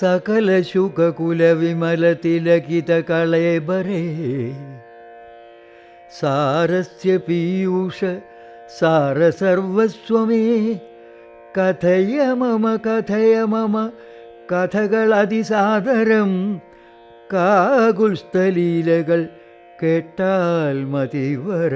സകല കളേബരേ സാരസ്യ പീയൂഷ സാരസർവസ്വമേ. കഥയ മമ കഥയ മമ കഥകളതിസാദരം. കാകുൽസ്ഥലീലകൾ കേട്ടാൽ മതിവര.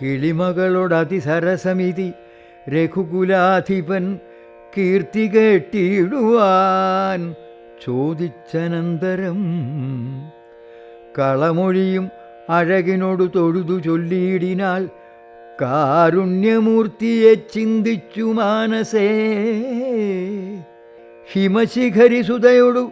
കിളിമകളോടതിസരസമിതി രഘുകുലാധിപൻ കീർത്തി കേട്ടിടുവാൻ ചോദിച്ചനന്തരം. കളമൊഴിയും അഴകിനോട് തൊഴുതു ചൊല്ലിയിടിനാൽ കാരുണ്യമൂർത്തിയെ ചിന്തിച്ചു മാനസേ. ഹിമശിഖരി സുതയോടു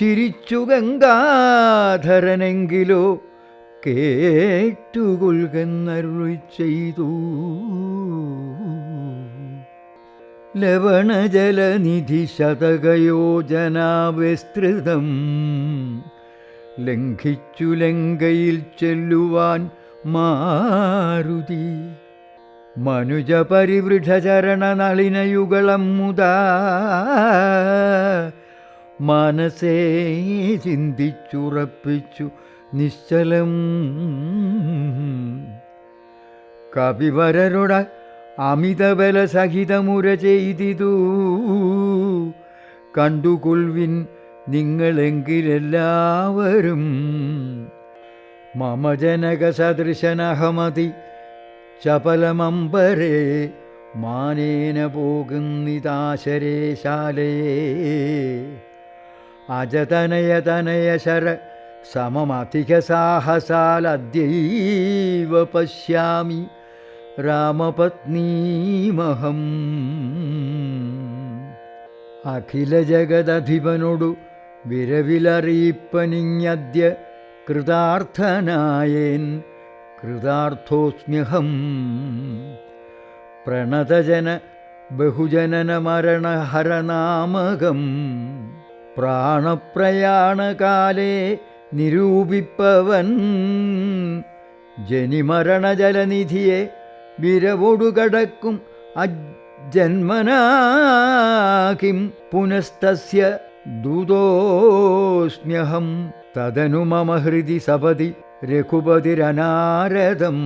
ചിരിച്ചു ഗംഗാധരനെങ്കിലോ കേട്ടുകൊൽകന്നരുളി ചെയ്തു. ലവണജലനിധി ശതകയോജനാവിസ്തൃതം. ലംഘിച്ചു ലങ്കയിൽ ചെല്ലുവാൻ മാരുതി. മനുജ പരിവൃഢചരണ നളിനയുഗളം മുതാ മനസ്സേ ചിന്തിച്ചുറപ്പിച്ചു നിശ്ചലം. കവിവരരുട അമിതബല സഹിതമുര ചെയ്തിതു കണ്ടുകൊൾവിൻ നിങ്ങളെങ്കിലെല്ലാവരും. മമ ജനക സദൃശനഹമതി ചപലമമ്പരേ മാനേന പോകുന്നിതാശരേ ശാലയേ അജതനയതനയശര സമമധിക സാഹസാലദ്യൈവ പശ്യാമി. രാമപത്നീമഹം അഖില ജഗദധിപനോടു വിരവിലറിയിപ്പനിഞ്ഞദ്യ കൃതാർത്ഥനായേൻ കൃതാർത്ഥോസ്മ്യഹം. പ്രണതജന ബഹുജനന മരണഹരനാമകം പ്രാണപ്രയാണകാലേ നിരൂപിപ്പവൻ. ജനിമരണജലനിധിയെ വിരവൊടുകടക്കും അജന്മനാകിം പുനസ്തസ്യ ദൂതോസ്മ്യഹം തദനു മമ ഹൃദി സപതി രഘുപതിരനാരദം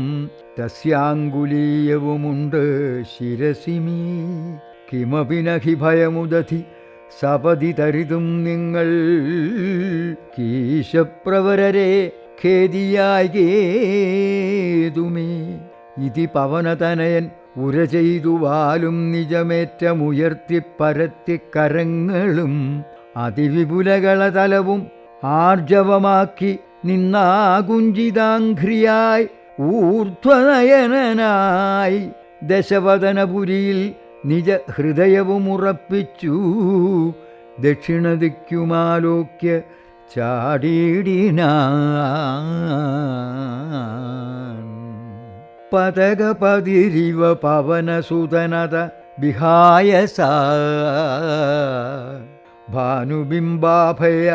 തസ്യാങ്കുലീയവുമുണ്ട് ശിരസിമീ കിമപി നഹി ഭയമുദധി സപതി തരിതും നിങ്ങൾ കീശപ്രവരരെ ഖേദിയായി ഖേദിയായേതുമേ ഇതി പവനതനയൻ ഉര ചെയ്തു വാലും നിജമേറ്റമുയർത്തി പരത്തി കരങ്ങളും അതിവിപുലകള തലവും ആർജവമാക്കി നിന്നാകുഞ്ചിതാഘ്രിയായി ഊർധ്വനയനായി ദശവദനപുരിയിൽ നിജ ഹൃദയവും ഉറപ്പിച്ചു ദക്ഷിണദിക്കുമാലോക്യ ചാടിയിടിനാൻ പതകപതിരിവ പവനസുതനത വിഹായ സാ ഭാനുബിംബാഭയ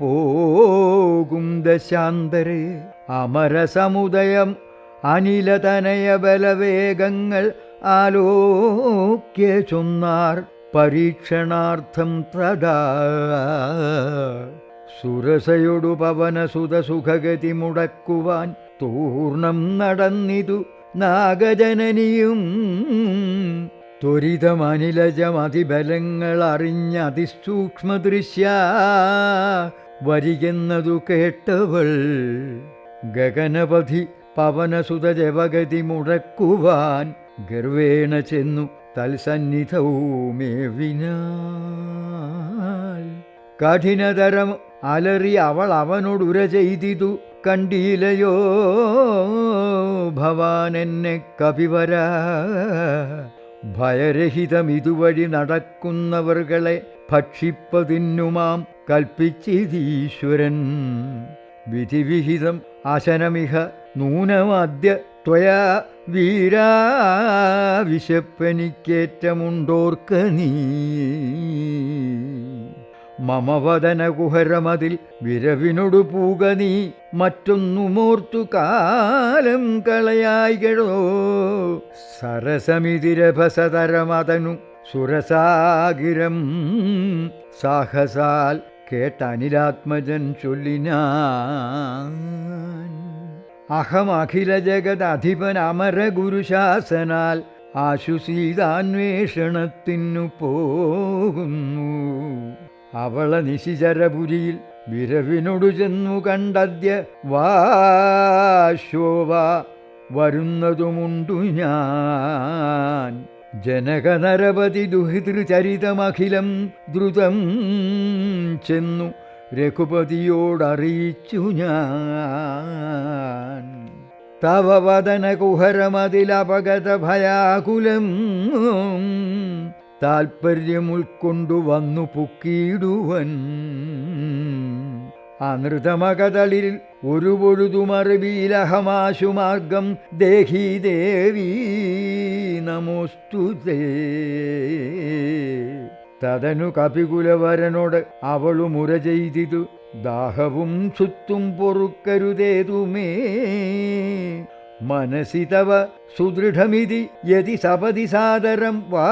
പോകും ദശാന്തരെ. അമരസമുദയം അനിലതനയ ബലവേഗങ്ങൾ ആലോക്യ ചൊന്നാർ പരീക്ഷണാർത്ഥം തഥാ. സുരസയൊടു പവനസുത സുഖഗതി മുടക്കുവാൻ തൂർണം നടന്നിതു നാഗജനനിയും ത്വരിതമനിലജമതിബലങ്ങൾ അറിഞ്ഞ അതിസൂക്ഷ്മ ദൃശ്യ വരികെന്നതു കേട്ടവൾ ഗഗനപതി പവനസുത ജപഗതി മുടക്കുവാൻ ഗർവേണ ചെന്നു തൽസന്നിധവുമേവിനാൽ കഠിനതരം അലറി അവൾ അവനോടുര ചെയ്തിതു. കണ്ടീലയോ ഭവാൻ എന്നെ കവിവര ഭയരഹിതം ഇതുവഴി നടക്കുന്നവർകളെ ഭക്ഷിപ്പതിന്നുമാം കൽപ്പിച്ചിതീശ്വരൻ. വിധിവിഹിതം അശനമിഹ നൂനമാദ്യ ത്വയാ വീരാ. വിശപ്പനിക്കേറ്റമുണ്ടോർക്ക നീ. മമവദന കുഹരമതിൽ വിരവിനൊടു പൂക നീ മറ്റൊന്നുമോർത്തു കാലം കളയായികളോ സരസമിതിരഭസതരമതനു സുരസാഗിരം സാഹസാൽ കേട്ടനിലാത്മജൻ ചൊല്ലിനാൻ. അഹമഖില ജഗത് അധിപൻ അമര ഗുരുശാസനാൽ ആശുസീതാന്വേഷണത്തിനു പോകുന്നു. അവള നിശിചരപുരിയിൽ വിരവിനോടു ചെന്നു കണ്ടദ്യ വാശോവ വരുന്നതുമുണ്ടു ഞാൻ. ജനകനരപതി ദുഹിതൃചരിതമഖിലം ദ്രുതം ചെന്നു രഘുപതിയോടറിയിച്ചു ഞാൻ. തവ വദന കുഹരമതിലപഗത ഭയാകുലം താൽപ്പര്യം ഉൾക്കൊണ്ടു വന്നു പുക്കിയിടുവൻ. അനൃതമകതളിൽ ഒരു പൊഴുതുമറിവിലഹമാശുമാർഗം ദേഹി ദേവി നമോസ്തുതേ. തതനു കപികുലവരനോട് അവളു മുര ചെയ്തിതു. ദാഹവും ചുത്തും പൊറുക്കരുതേതുമേ. മനസി തവ സുദൃഢമിതി യതി സപതി സാദരം വാ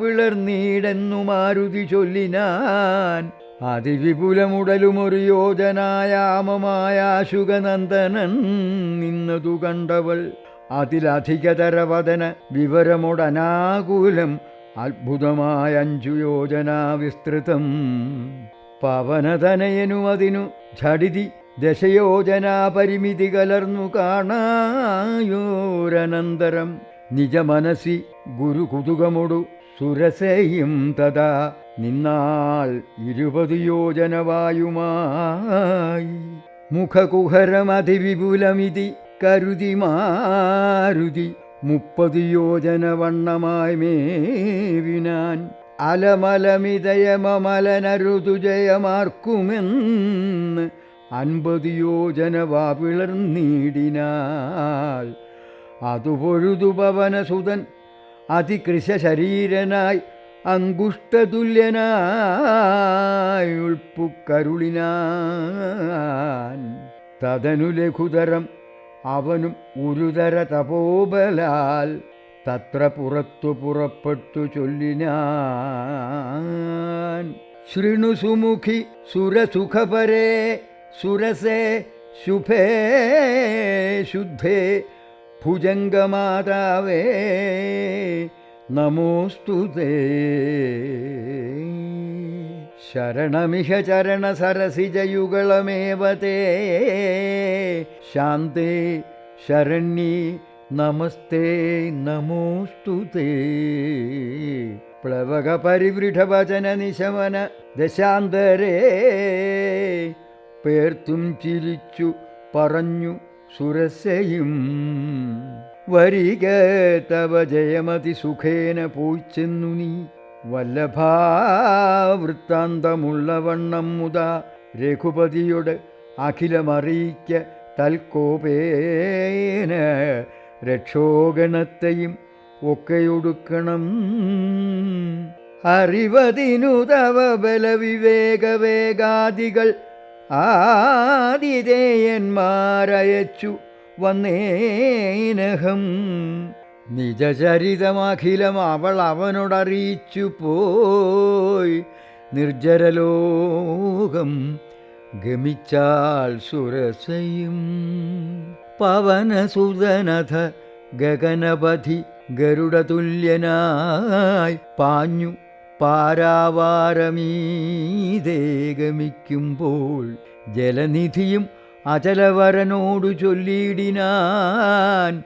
പിളർന്നീടെന്നു മാരുതി ചൊല്ലിനാൻ. അതിവിപുലമുടലുമൊരു യോജനായാമമായ അശുഗനന്ദനൻ നിന്നതു കണ്ടവൾ. അതിലധികതരവദന വിവരമുടനാകുലം അത്ഭുതമായ അഞ്ചു യോജനാ വിസ്തൃതം പവനതനയനു അതിനു ഝടിതി ദശയോജനാ പരിമിതി കലർന്നു കാണായോരനന്തരം നിജമനസി ഗുരു കുതുകമൊടു സുരസയും തഥാ. നിന്നാൾ ഇരുപത് യോജനവായുമായി മുഖകുഹരമതിവിപുലമിതി കരുതി മാരുതി മുപ്പത് യോജന വണ്ണമായി മേവിനാൻ അലമലമിതയമമലനരുതുജയമാർക്കുമെന്ന് അൻപത് യോജനവാ പിളർന്നീടിനാൽ അതുപൊഴുതു പവനസുതൻ അതികൃശ ശരീരനായി അങ്കുഷ്ടതുല്യനായി തതനു ലഘുതരം അവനും ഉരുതര തപോബലാൽ തത്ര പുറത്തു പുറപ്പെട്ടു ചൊല്ലിനാൻ. ശൃണു സുമുഖി സുരസുഖപരേ സുരസേ ശുഭേ ശുദ്ധേ ഭുജംഗമാതാവേ നമോസ്തുതേ ശരണമിഹ ചരണസരസിജയുഗളമേവ തേ ശാന്തേ ശരണ്യേ നമസ്തേ നമോസ്തുതേ പ്ലവകപരിവൃഢവചന നിശമന ദശാന്തരേ പേർത്തും ചിരിച്ചു പറഞ്ഞു സുരസയും വരിക തവ ജയമതി സുഖേന പോയിച്ചെന്നു നീ. വല്ലഭാവൃത്താന്തമുള്ളവണ്ണം മുതാ രഘുപതിയോട് അഖിലമറിയിക്ക തൽക്കോപേന രക്ഷോഗണത്തെയും ഒക്കെയൊടുക്കണം. അറിവതിനുതവ ബലവിവേകവേഗാദികൾ ആതിഥേയന്മാരയച്ചു വന്നേനഹം. നിജചരിതമഖിലം അവൾ അവനോടറിയിച്ചു പോയി. നിർജരലോകം ഗമിച്ചാൽ സുരസയും. പവനസുതനഥ ഗഗനപഥി ഗരുഡതുല്യനായി പാഞ്ഞു പാരാവാരമീതേ ഗമിക്കുമ്പോൾ ജലനിധിയും അചലവരനോടു ചൊല്ലിയിടിനാൻ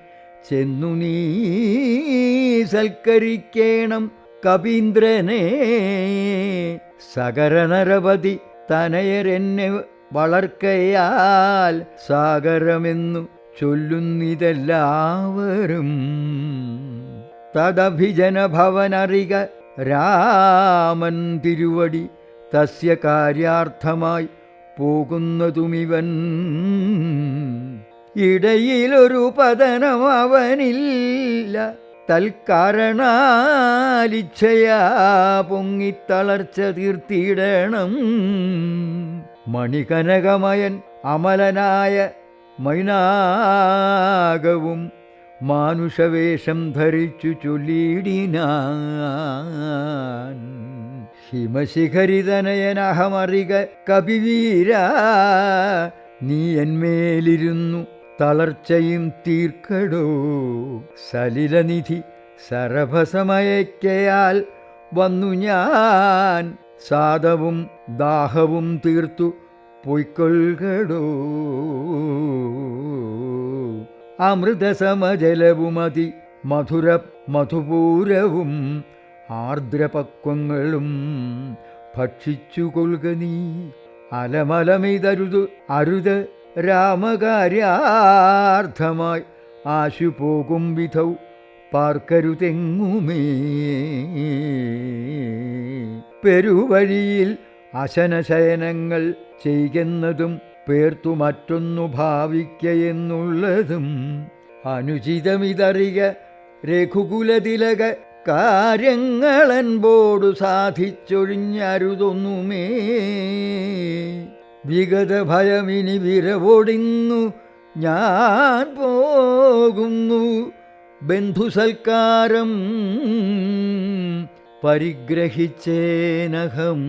ചെന്നു നീ സൽക്കരിക്കേണം കപീന്ദ്രനെ. സകരനരപതി തനയരെന്നെ വളർക്കയാൽ സാഗരമെന്നു ചൊല്ലുന്നിതെല്ലാവരും. തദഭിജന ഭവനറിക രാമൻ തിരുവടി തസ്യ കാര്യാർത്ഥമായി പോകുന്നതുമിവൻ. ഇടയിലൊരു പതനം അവനില്ല തൽക്കാരണാലിച്ഛയാ പൊങ്ങിത്തളർച്ച തീർത്തിയിടണം മണികനകമയൻ അമലനായ മൈനാകവും മാനുഷവേഷം ധരിച്ചു ചൊല്ലിയിടിനാൻ. ഹിമശിഖരിതനയനഹമറിക കപിവീര നീ എന്മേലിരുന്നു തളർച്ചയും തീർക്കടോ. സലിലനിധി സരഭസമയക്കയാൽ വന്നു ഞാൻ. സാദവും ദാഹവും തീർത്തു പൊയ്ക്കൊള്ളുകടോ. അമൃതസമജലവുമതി. മധുര മധുപൂരവും ആർദ്രപക്വങ്ങളും ഭക്ഷിച്ചു കൊൽക നീ. അലമലമിതരുത് അരുത് രാമകാര്യാർത്ഥമായി. ആശു പോകും വിധൗ പാർക്കരുതെങ്ങുമേ. പെരുവഴിയിൽ അശനശയനങ്ങൾ ചെയ്യുന്നതും പേർത്തു മറ്റൊന്നു ഭാവിക്കയെന്നുള്ളതും അനുചിതമിതറിക രഘുകുലതിലക കാര്യങ്ങളൻപോടു സാധിച്ചൊഴിഞ്ഞരുതൊന്നുമേ. വിഗത ഭയമിനി വിരവൊടിന്നു ഞാൻ പോകുന്നു ബന്ധുസൽക്കാരം പരിഗ്രഹിച്ചേനഹം.